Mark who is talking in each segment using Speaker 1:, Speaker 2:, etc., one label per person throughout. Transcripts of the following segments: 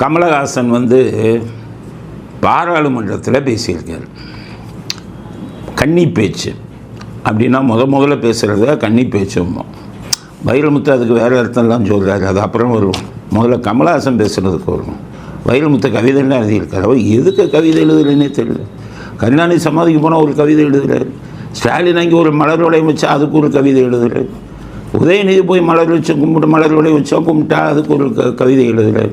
Speaker 1: கமலஹாசன் வந்து பாராளுமன்றத்தில் பேசியிருக்கார். கன்னி பேச்சு. அப்படின்னா முத முதல்ல பேசுகிறத கன்னி பேச்சும்போம் வைரமுத்து அதுக்கு வேறு அர்த்தம்லாம் சொல்கிறாரு அது அப்புறம் வரும் முதல்ல கமலஹாசன் பேசுகிறதுக்கு வரும். வைரமுத்து கவிதைலாம் எழுதியிருக்காரு. அவர் எதுக்கு கவிதை எழுதுறேன்னே தெரியல. கருணாநிதி சமாதிக்கு போனால் ஒரு கவிதை எழுதுகிறார் ஸ்டாலின் அங்கே ஒரு மலர் உடையம் வச்சா அதுக்கு ஒரு கவிதை எழுதுகிறார் உதயநிதி போய் மலர் வச்சு கும்பிட்டு மலர் உடைய வச்சா கும்பிட்டா அதுக்கு ஒரு க கவிதை எழுதுகிறார்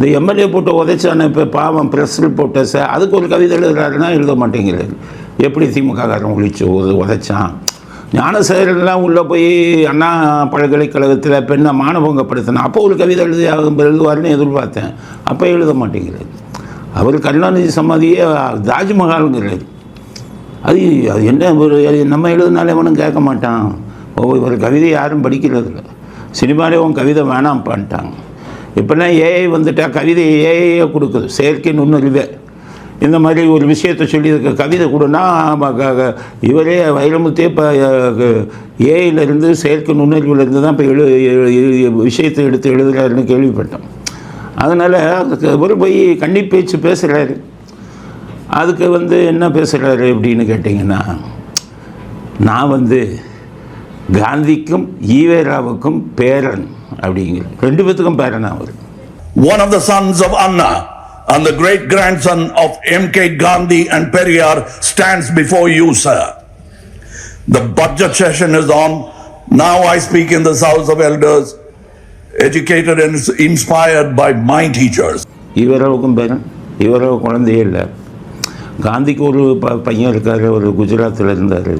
Speaker 1: இந்த எம்எல்ஏ போட்டு உதைச்சான இப்போ பாவம் ப்ரெஸ்ஸில் போட்ட அதுக்கு ஒரு கவிதை எழுதுறாருன்னா எழுத மாட்டேங்கிறது எப்படி திமுககாரன் ஒழிச்சு உத- உதைச்சான்? ஞானசேகரெல்லாம் உள்ளே போய் அண்ணா பல்கலைக்கழகத்தில் பெண்ணை மானபங்கப்படுத்தினா அப்போ ஒரு கவிதை எழுதி எழுதுவாருன்னு எதிர்பார்த்தேன். அப்போ எழுத மாட்டேங்கிறது அவர் கருணாநிதி சமாதியே தாஜ்மஹாலுங்கிறது அது அது என்ன ஒரு நம்ம எழுதுனாலே அவனும் கேட்க மாட்டான். ஒவ்வொரு ஒரு கவிதை யாரும் படிக்கிறதில்ல. சினிமாலே உன் கவிதை வேணாம்ப்பான்ட்டாங்க இப்போல்லாம் ஏஐ வந்துட்டால் கவிதை ஏஐயே கொடுக்குது. செயற்கை நுண்ணறிவே. இந்த மாதிரி ஒரு விஷயத்தை சொல்லி கவிதை கொடுனா இவரே வைரமுத்தே இப்போ ஏஐலேருந்து செயற்கை நுண்ணறிவுலேருந்து தான் இப்போ எழு விஷயத்தை எடுத்து எழுதுகிறாருன்னு கேள்விப்பட்டோம். அதனால் அதுக்கு போய் கன்னி பேச்சு பேசுகிறாரு அதுக்கு வந்து என்ன பேசுகிறாரு அப்படின்னு கேட்டிங்கன்னா நான் வந்து காந்திக்கும் ஈவேராவுக்கும் பேரன். அப்படிங்கிற ரெண்டு பேத்துக்கும் பேரன் அவர்
Speaker 2: one of the sons of Anna and the great grandson of M.K. Gandhi and Periyar stands before you, sir. The budget session is on. Now I speak in this House of Elders, educated and inspired by my teachers.
Speaker 1: ஈவேராவுக்கும் பேரன் ஈவேராவு குழந்தையே இல்லை காந்திக்கு ஒரு ப பையன் இருக்கார் ஒரு குஜராத்தில் இருந்தார்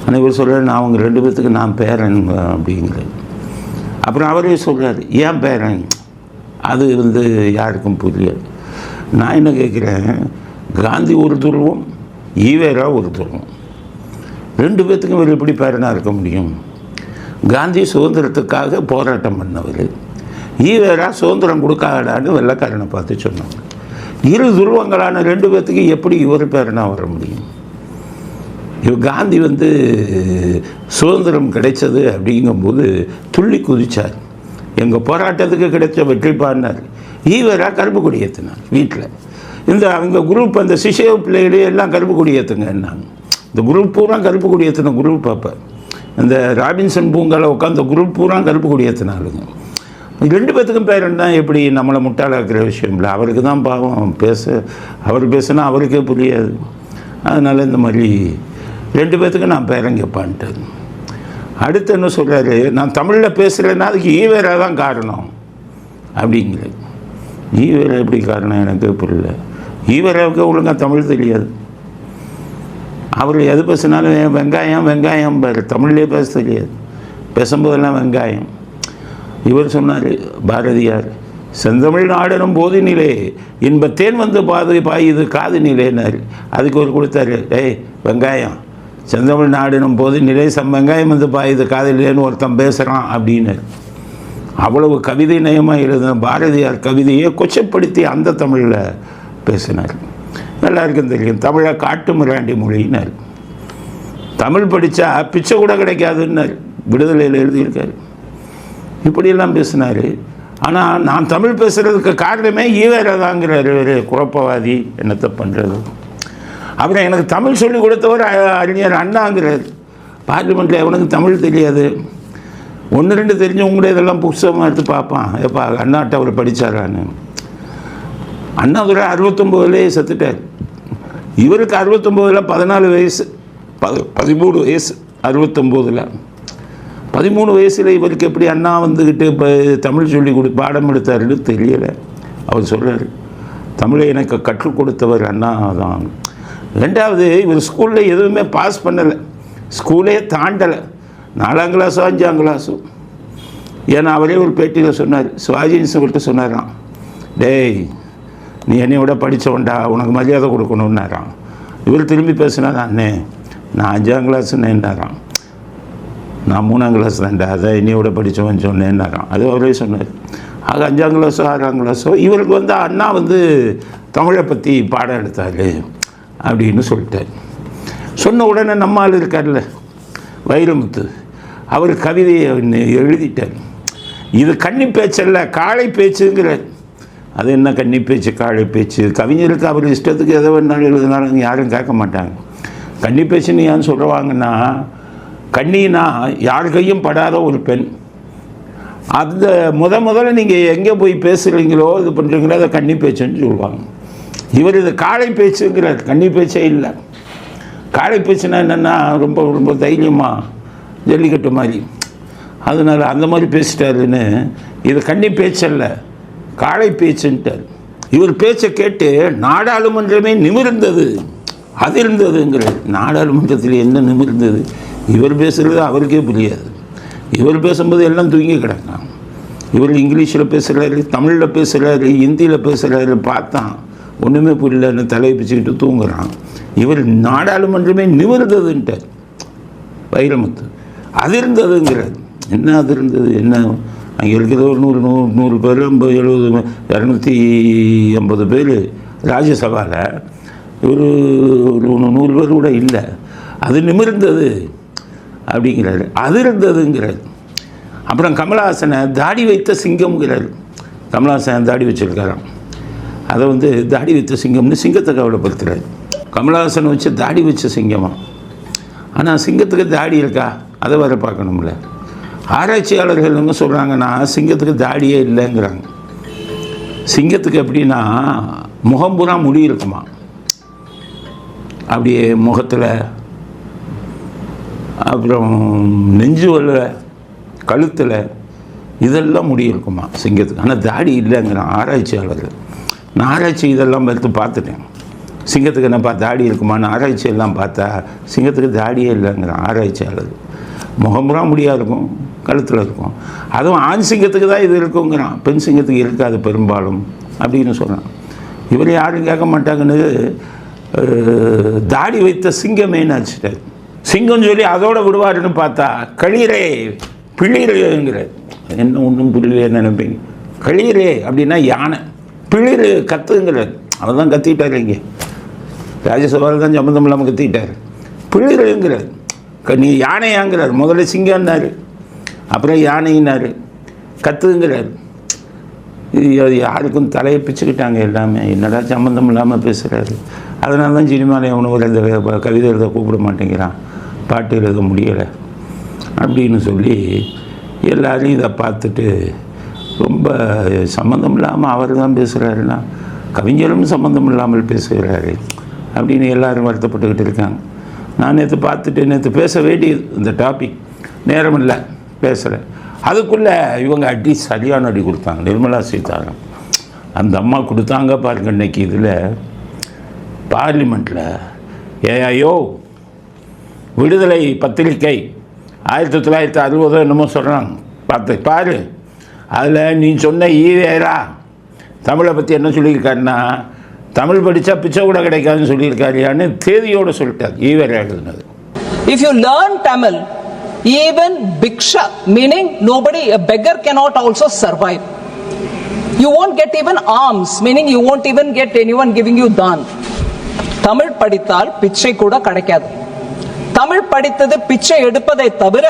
Speaker 1: ஆனால் இவர் சொல்கிறார் நான் அவங்க ரெண்டு பேர்த்துக்கு நான் பேரன் அப்படிங்கிறார் அப்புறம் அவரே சொல்கிறார் ஏன் பேரன் அது வந்து யாருக்கும் புரியாது நான் என்ன கேட்குறேன் காந்தி ஒரு துருவம் ஈவேரா ஒரு துருவம். ரெண்டு பேர்த்துக்கும் இவர் எப்படி பேரனாக இருக்க முடியும்? காந்தி சுதந்திரத்துக்காக போராட்டம் பண்ணவர். ஈவேரா சுதந்திரம் கொடுக்காடான்னு வெள்ளக்காரனை பார்த்து சொன்னாங்க. இரு துருவங்களான ரெண்டு பேர்த்துக்கு எப்படி இவர் பேரனாக வர முடியும்? இவர் காந்தி வந்து சுதந்திரம் கிடைச்சது அப்படிங்கும்போது துள்ளி குதித்தார் எங்கள் போராட்டத்துக்கு கிடைச்ச வெற்றி பாடினார். ஈவராக கருப்பு கொடி ஏற்றினார் வீட்டில் இந்த அந்த குரூப் அந்த சிஷய பிள்ளைகளே எல்லாம் கருப்பு கொடி ஏற்றுங்கன்னாங்க இந்த குரூப் பூரா கருப்பு கொடி ஏற்றின குரூப் அப்போ. இந்த ராபின்சன் பூங்கால உட்காந்து குரூப் பூரா கருப்பு கொடி ஏற்றினாலுங்க ரெண்டு பேத்துக்கும் பேரன் தான் எப்படி நம்மளை முட்டாளாக்குற விஷயம் இல்லை அவருக்கு தான் பாவம். பேச அவர் பேசுனா அவருக்கே புரியாது. அதனால் இந்த மாதிரி ரெண்டு பேர்த்துக்கும் நான் பேரங்கப்பான்ட்டு அடுத்து என்ன சொல்கிறாரு நான் தமிழில் பேசுகிறேன்னா அதுக்கு ஈவேரா தான் காரணம். அப்படிங்கிறது ஈவேரா எப்படி காரணம்? எனக்கு புரியல. ஈவேராவுக்கு ஒழுங்காக தமிழ் தெரியாது. அவர் எது பேசினாலும் வெங்காயம் வெங்காயம் பாரு தமிழ்லேயே பேச தெரியாது. பேசும்போதெல்லாம் வெங்காயம். இவர் சொன்னார் பாரதியார் செந்தமிழ் நாடனும் போதினிலே இன்பத்தேன் வந்து பாது பாயுது காது நிலைனார் அதுக்கு ஒரு கொடுத்தாரு ஏய் வெங்காயம் செந்தமிழ் நாடினும் போது நிலை சம்பங்காயம் வந்து பாயுது காதலேன்னு ஒருத்தன் பேசுகிறான் அப்படின்னு. அவ்வளவு கவிதை நயமாக எழுதின பாரதியார் கவிதையை கொச்சப்படுத்தி அந்த தமிழில் பேசினார். நல்லாயிருக்குன்னு தெரியும். தமிழை காட்டு மிராண்டி மொழின்னார் தமிழ் படித்தா பிச்சை கூட கிடைக்காதுன்னார். விடுதலையில் எழுதியிருக்கார். இப்படியெல்லாம் பேசினார். ஆனால் நான் தமிழ் பேசுகிறதுக்கு காரணமே ஈவேராதாங்கிறாரு குழப்பவாதி என்னத்தை பண்ணுறது அப்புறம் எனக்கு தமிழ் சொல்லிக் கொடுத்தவர் அறிஞர் அண்ணாங்கிறார். பார்லிமெண்ட்டில் எவனுக்கு தமிழ் தெரியாது. ஒன்று ரெண்டு தெரிஞ்சவங்களே இதெல்லாம் புஸ்தகமாக எடுத்து பார்ப்பான். எப்பா அண்ணாட்ட அவர் படித்தாரான்னு அண்ணாதுரை அறுபத்தொம்போதுலேயே செத்துட்டார். இவருக்கு அறுபத்தொம்போதில் பதினாலு வயசு பது பதிமூணு வயசு அறுபத்தொம்போதில். பதிமூணு வயசில் இவருக்கு எப்படி அண்ணா வந்துக்கிட்டு இப்போ தமிழ் சொல்லி கொடு பாடம் எடுத்தாருன்னு தெரியலை. அவர் சொல்கிறார் தமிழை எனக்கு கற்றுக் கொடுத்தவர் அண்ணா தான் ரெண்டாவது இவர் ஸ்கூலில் எதுவுமே பாஸ் பண்ணலை. ஸ்கூலே தாண்டலை. நாலாம் கிளாஸோ அஞ்சாம் கிளாஸோ ஏன்னா அவரே ஒரு பேட்டியில் சொன்னார். சிவாஜி சொல்லிட்டு சொன்னாராம். டேய் நீ என்னை விட படித்தவன்டா உனக்கு மரியாதை கொடுக்கணுன்னாராம் இவர் திரும்பி பேசினார் அண்ணே நான் அஞ்சாம் கிளாஸ்ன்னுன்றாராம் நான் மூணாம் கிளாஸ் தான்டா. அதை என்னையோட படித்தவன் சொன்னேன்னாராம் அது அவரே சொன்னார். ஆக அஞ்சாம் கிளாஸோ ஆறாம் கிளாஸோ இவருக்கு வந்து அண்ணா வந்து தமிழை பற்றி பாடம் எடுத்தார். அப்படின்னு சொல்லிட்டார். சொன்ன உடனே நம்ம ஆள் இருக்கார்ல வைரமுத்து. அவர் கவிதையை எழுதிட்டார். இது கன்னி பேச்சல்ல காளை பேச்சுங்கிறார் அது என்ன கன்னி பேச்சு காளை பேச்சு? கவிஞருக்கு அவர் இஷ்டத்துக்கு எதை வேணாலும் எழுதினாலும் யாரும் கேட்க மாட்டாங்க. கன்னி பேச்சுன்னு ஏன் சொல்லுவாங்கன்னா கன்னினா யார் கையும் படாத ஒரு பெண். அந்த முத முதல்ல நீங்கள் எங்கே போய் பேசுகிறீங்களோ இது பண்ணுறீங்களோ அதை கன்னி பேச்சுன்னு சொல்லுவாங்க. இவர் இது காளை பேச்சுங்கிறார் கன்னி பேச்சே இல்லை. காளை பேச்சுனா என்னென்னா ரொம்ப ரொம்ப தைரியமாக ஜல்லிக்கட்டு மாதிரி. அதனால் அந்த மாதிரி பேசிட்டாருன்னு இது கன்னி பேச்சல்ல காளை பேச்சுன்ட்டார். இவர் பேச்சை கேட்டு நாடாளுமன்றமே நிமிர்ந்தது. அது இருந்ததுங்கிறார் நாடாளுமன்றத்தில் என்ன நிமிர்ந்தது? இவர் பேசுகிறது அவருக்கே புரியாது. இவர் பேசும்போது எல்லாம் தூங்கி கிடக்கான் இவர் இங்கிலீஷில் பேசுகிறாரு தமிழில் பேசுகிறாரு ஹிந்தியில் பேசுகிறாரு பார்த்தான். ஒன்றுமே புரியலன்னு தலையை பிச்சுக்கிட்டு தூங்குறான். இவர் நாடாளுமன்றமே நிமிர்ந்ததுன்ட்டார். வைரமுத்து. அதிர்ந்ததுங்கிறார் என்ன அதிர்ந்தது என்ன? அங்கே இருக்கிற ஒரு நூறு நூறு நூறு பேர் ஐம்பது எழுபது இரநூத்தி ஐம்பது பேர் ராஜ்யசபாவில் ஒரு ஒரு நூறு பேர் கூட இல்லை. அது நிமிர்ந்தது அப்படிங்கிறாரு. அதிர்ந்ததுங்கிறார் அப்புறம் கமலஹாசனை தாடி வைத்த சிங்கம்ங்கிறார். கமலஹாசன் தாடி வச்சிருக்காராம். அதை வந்து தாடி வைத்த சிங்கம்னு சிங்கத்தை கவலைப்படுத்துகிறார் கமலஹாசன் வச்சு தாடி வச்ச சிங்கமாக ஆனால் சிங்கத்துக்கு தாடி இருக்கா? அதை வேறு பார்க்கணும்ல. ஆராய்ச்சியாளர்கள் என்ன சொல்கிறாங்கன்னா சிங்கத்துக்கு தாடியே இல்லைங்கிறாங்க. சிங்கத்துக்கு எப்படின்னா முகம் பூரா முடி இருக்குமா? அப்படியே முகத்தில் அப்புறம் நெஞ்சு வல்ல கழுத்தில் இதெல்லாம் முடி இருக்குமா சிங்கத்துக்கு? ஆனால் தாடி இல்லைங்கிறான் ஆராய்ச்சியாளர்கள். நான் ஆராய்ச்சி இதெல்லாம் எடுத்து பார்த்துட்டேன். சிங்கத்துக்கு என்னப்பா தாடி இருக்குமான்னு ஆராய்ச்சி எல்லாம் பார்த்தா சிங்கத்துக்கு தாடியே இல்லைங்கிறான் ஆராய்ச்சியாளர். முகம்புறா முடியாக இருக்கும் கழுத்தில் இருக்கும். அதுவும் ஆண் சிங்கத்துக்கு தான் இது இருக்குங்கிறான். பெண் சிங்கத்துக்கு இருக்காது பெரும்பாலும் அப்படின்னு சொல்கிறான் இவர் யாரும் கேட்க மாட்டாங்கன்னு தாடி வைத்த சிங்கமேன்னு ஆச்சுட்டார் சிங்கம் சொல்லி அதோட விடுவாருன்னு பார்த்தா களிரே பிளிருங்கிற என்ன ஒன்றும் புரியலையே நினைப்பீங்க. களிரே அப்படின்னா யானை. பிளிர் கத்துங்கிறார் அவர் தான் கத்திட்டார் இங்கே. ராஜ்யசபாவில் தான் சம்மந்தம் இல்லாமல் கத்திட்டார் பிளிருங்கிறார் நீ யானையாங்கிறார். முதல்ல சிங்கம்னார். அப்புறம் யானைனார் கத்துங்கிறார் இது அது யாருக்கும் தலையை பிச்சுக்கிட்டாங்க எல்லாமே. என்னடா சம்மந்தம் இல்லாமல் பேசுகிறாரு அதனால தான் சினிமாவில் அவனுக்கு ஒரு இந்த கவிதை எழுத கூப்பிட மாட்டேங்கிறான். பாட்டு எழுத முடியலை. அப்படின்னு சொல்லி எல்லாரையும் இதை பார்த்துட்டு ரொம்ப சம்மந்தம் இல்லாமல் அவர் தான் பேசுகிறாருன்னா கவிஞரும் சம்மந்தம் இல்லாமல் பேசுகிறாரு அப்படின்னு எல்லோரும் வருத்தப்பட்டுக்கிட்டு இருக்காங்க. நான் நேற்று பார்த்துட்டு நேற்று பேச வேண்டியது இந்த டாபிக் நேரம் இல்லை பேசுகிறேன் அதுக்குள்ளே இவங்க அடி சரியான அடி கொடுத்தாங்க நிர்மலா சீதாராமன் அந்த அம்மா கொடுத்தாங்க பாருங்க இன்னைக்கு இதில். பார்லிமெண்ட்டில் ஏஐயோ விடுதலை பத்திரிக்கை ஆயிரத்தி தொள்ளாயிரத்தி அறுபதோ என்னமோ சொல்கிறாங்க பார்த்து பாரு. அதில் நீ சொன்ன ஈவேரா தமிழை பற்றி என்ன சொல்லியிருக்காருன்னா தமிழ் படித்தா பிச்சை கூட கிடைக்காதுன்னு சொல்லியிருக்காருன்னு தேதியோடு சொல்லிட்டார் ஈவேரா எழுதுனது
Speaker 3: if you learn Tamil even bhiksha meaning nobody a beggar cannot also survive you won't get even alms meaning you won't even get anyone giving you தான் தமிழ் படித்தால் பிச்சை கூட கிடைக்காது தமிழ் படித்தது பிச்சை எடுப்பதை தவிர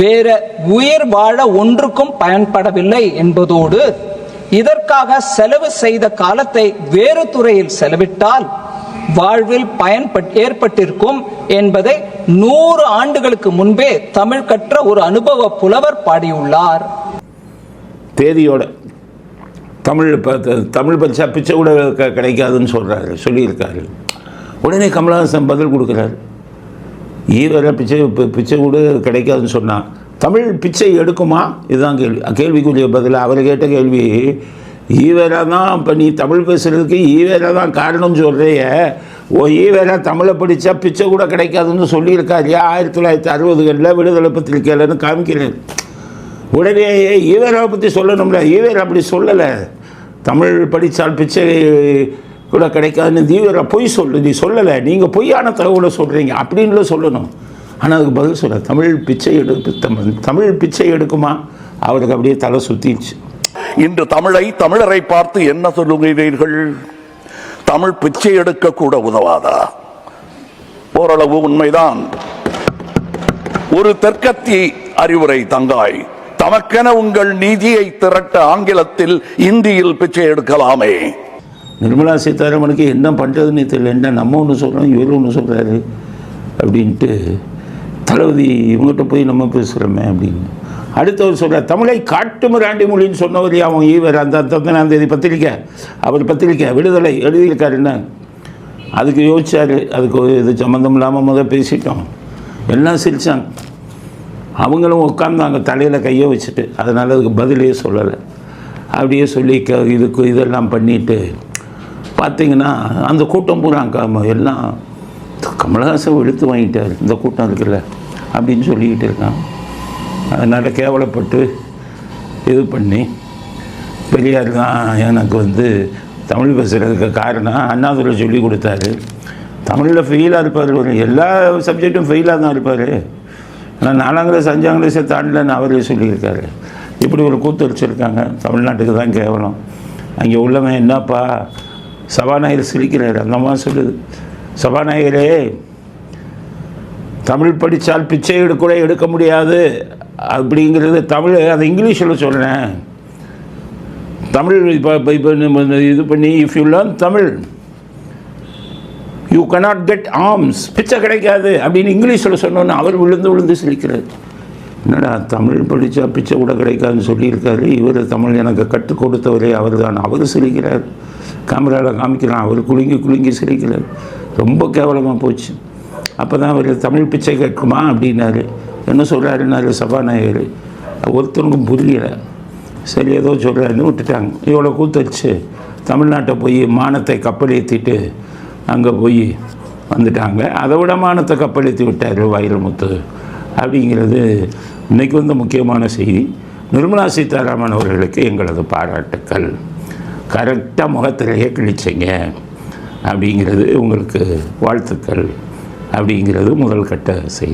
Speaker 3: வேற உயிர் வாழ ஒன்றுக்கும் பயன்படவில்லை என்பதோடு இதற்காக செலவு செய்த காலத்தை வேறு துறையில் செலவிட்டால் வாழ்வில் பயன்பட் ஏற்பட்டிருக்கும் என்பதை நூறு ஆண்டுகளுக்கு முன்பே தமிழ் கற்ற ஒரு அனுபவ புலவர் பாடியுள்ளார்.
Speaker 1: தேதியோட தமிழ் தமிழ் பரிசா பிச்சை கூட கிடைக்காதுன்னு சொல்கிறாரு சொல்லியிருக்காரு. உடனே கமலஹாசன் பதில் கொடுக்குறாரு. ஈவரை பிச்சை பிச்சை கூட கிடைக்காதுன்னு சொன்னான் தமிழ் பிச்சை எடுக்குமா? இதுதான் கேள்வி. கேள்விக்குரிய பதில் அவர் கேட்ட கேள்வி ஈவேரா தான் இப்போ நீ தமிழ் பேசுகிறதுக்கு ஈவேரா தான் காரணம் சொல்கிறைய ஓ ஈவேரா தமிழை படித்தா பிச்சை கூட கிடைக்காதுன்னு சொல்லியிருக்காருயா ஆயிரத்தி தொள்ளாயிரத்தி அறுபதுகளில் விடுதலை பத்திரிக்கையிலன்னு காமிக்கிறேன் உடனே ஈவேராவை பற்றி சொல்லணும்ல ஈவேரா அப்படி சொல்லலை. தமிழ் படித்தால் பிச்சை கூட கிடைக்காதுன்னு தீவிர பொய் சொல்லு நீ சொல்லலை. நீங்கள் பொய்யான தகவலை சொல்கிறீங்க அப்படின்னு சொல்லணும். ஆனால் அதுக்கு பதில் சொல்ல தமிழ் பிச்சை எடுப்பு தமிழ் தமிழ் பிச்சை எடுக்குமா? அவருக்கு அப்படியே தலை சுற்றிச்சு
Speaker 2: இன்று தமிழை தமிழரை பார்த்து என்ன சொல்லுகிறீர்கள்? தமிழ் பிச்சை எடுக்க கூட உதவாதா? ஓரளவு உண்மைதான். ஒரு தெற்கத்தி அறிவுரை தங்காய் தமக்கென உங்கள் நீதியை திரட்ட ஆங்கிலத்தில் இந்தியில் பிச்சை எடுக்கலாமே?
Speaker 1: நிர்மலா சீதாராமனுக்கு என்ன பண்ணுறதுன்னு தெரியல. என்ன நம்ம ஒன்று சொல்கிறோம் இவர் ஒன்று சொல்கிறாரு அப்படின்ட்டு தளபதி இவங்ககிட்ட போய் நம்ம பேசுகிறோமே அப்படின்னு. அடுத்தவர் சொல்கிறார் தமிழை காட்டுமிராண்டி மொழின்னு சொன்னவர் அவன் ஈவர் அந்த தந்தனாம் தேதி பத்திரிக்கை அவர் பத்திரிக்கை விடுதலை எழுதியிருக்காரு என்ன? அதுக்கு யோசிச்சார். அதுக்கு ஒரு இது சம்மந்தம் இல்லாமல் முதல் பேசிட்டோம். எல்லாம் சிரித்தாங்க அவங்களும் உட்காந்தாங்க தலையில் கையை வச்சுட்டு. அதனால் அதுக்கு பதிலே சொல்லலை. அப்படியே சொல்லி க இதுக்கு இதெல்லாம் பண்ணிவிட்டு பார்த்தீங்கன்னா அந்த கூட்டம் பூரா எல்லாம் கமலஹாசன் எடுத்து வாங்கிட்டார். இந்த கூட்டம் இருக்குல்ல அப்படின்னு சொல்லிக்கிட்டு இருக்கான். அதனால் கேவலப்பட்டு இது பண்ணி பெரியார் தான் எனக்கு வந்து தமிழ் பேசுகிறதுக்கு காரணம் அண்ணாதுரை சொல்லி கொடுத்தாரு. தமிழில் ஃபெயிலாக இருப்பார். ஒரு எல்லா சப்ஜெக்டும் ஃபெயிலாக தான் இருப்பார். ஆனால் நாலாம் கிளாஸ் அஞ்சாம் கிளாஸை தாண்டலன்னு அவரே சொல்லியிருக்காரு. இப்படி ஒரு கூத்து வச்சுருக்காங்க தமிழ்நாட்டுக்கு தான் கேவலம். அங்கே உள்ளவன் என்னப்பா? சபாநாயகர் சிரிக்கிறார். அந்த மாதிரி சொல்லுது சபாநாயகரே தமிழ் படித்தால் பிச்சை எடு கூட எடுக்க முடியாது. அப்படிங்கிறது தமிழ் அதை இங்கிலீஷில் சொல்கிறேன் தமிழ் இப்போ இப்போ இப்போ இது பண்ணி if you learn Tamil you cannot get alms பிச்சை கிடைக்காது அப்படின்னு இங்கிலீஷில் சொன்னோன்னு அவர் விழுந்து விழுந்து சிரிக்கிறார். என்னடா தமிழ் படித்தா பிச்சை கூட கிடைக்காதுன்னு சொல்லியிருக்காரு. இவர் தமிழ் எனக்கு கற்றுக் கொடுத்தவரே அவர் தான் அவர் சிரிக்கிறார். கேமராவில் காமிக்கிறான் அவர் குலுங்கி குலுங்கி சிரிக்கிறார். ரொம்ப கேவலமாக போச்சு. அப்போ தான் அவர் தமிழ் பிச்சை கேட்குமா அப்படின்னாரு. என்ன சொல்கிறாருன்னாரு சபாநாயகர். ஒருத்தனுக்கும் புரியலை. சரி ஏதோ சொல்கிறாருன்னு விட்டுட்டாங்க. இவ்வளோ கூத்தடிச்சு தமிழ்நாட்டை போய் மானத்தை கப்பலேற்றிட்டு அங்கே போய் வந்துட்டாங்க. அதை விட மானத்தை கப்பலேற்றி விட்டார் வைரமுத்து அப்படிங்கிறது இன்றைக்கி வந்து முக்கியமான செய்தி. நிர்மலா சீதாராமன் அவர்களுக்கு எங்களது பாராட்டுக்கள். கரெக்டாக முகத்திலேயே கிழிச்சிங்க. அப்படிங்கிறது உங்களுக்கு வாழ்த்துக்கள். அப்படிங்கிறது முதல் கட்ட செய்தி.